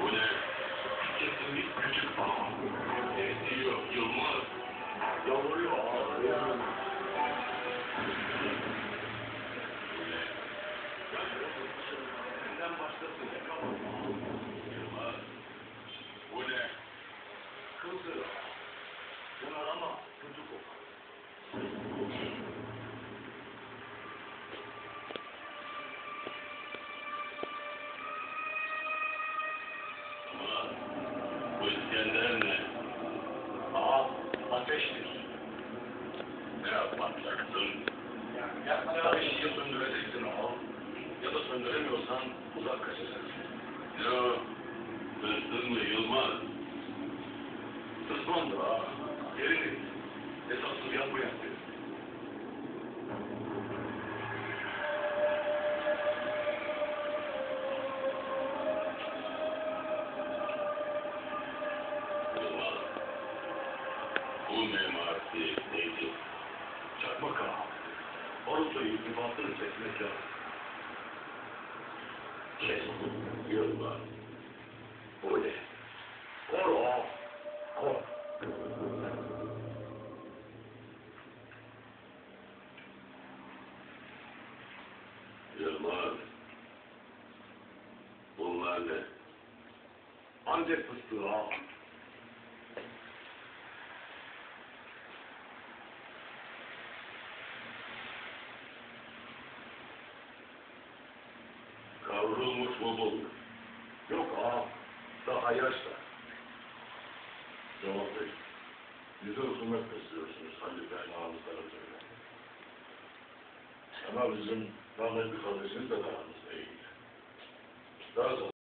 Bu ne? Küçük balon. Esiyor, yılmaz. Yavruyor abi ya. Senden başkasıyla kapatma. Bu ne? Kızdır. Yanar ama kötü. Ne? Aa, ateştir. Ne yapacaksın? Ya, ya ateşi ya söndüreceksin ya da söndüremiyorsan uzak kaçacaksın. Ya, hırsız mı Yılmaz? Bu memareti neydi? Çakmak ağa. Orası irtibatını kesmek lazım. Kes. Yılmaz. Bu ne? Kor. Yılmaz. Bunlar ne? Antep fıstığı. Kavrulmuş mu bu? Yok ağa. Daha yaşta. Cemal Bey, bize husumet besliyorsunuz Halil Bey'in ağızları böyle. Ama bizim rahmetli kardeşimiz de aramızda iyi. Lazım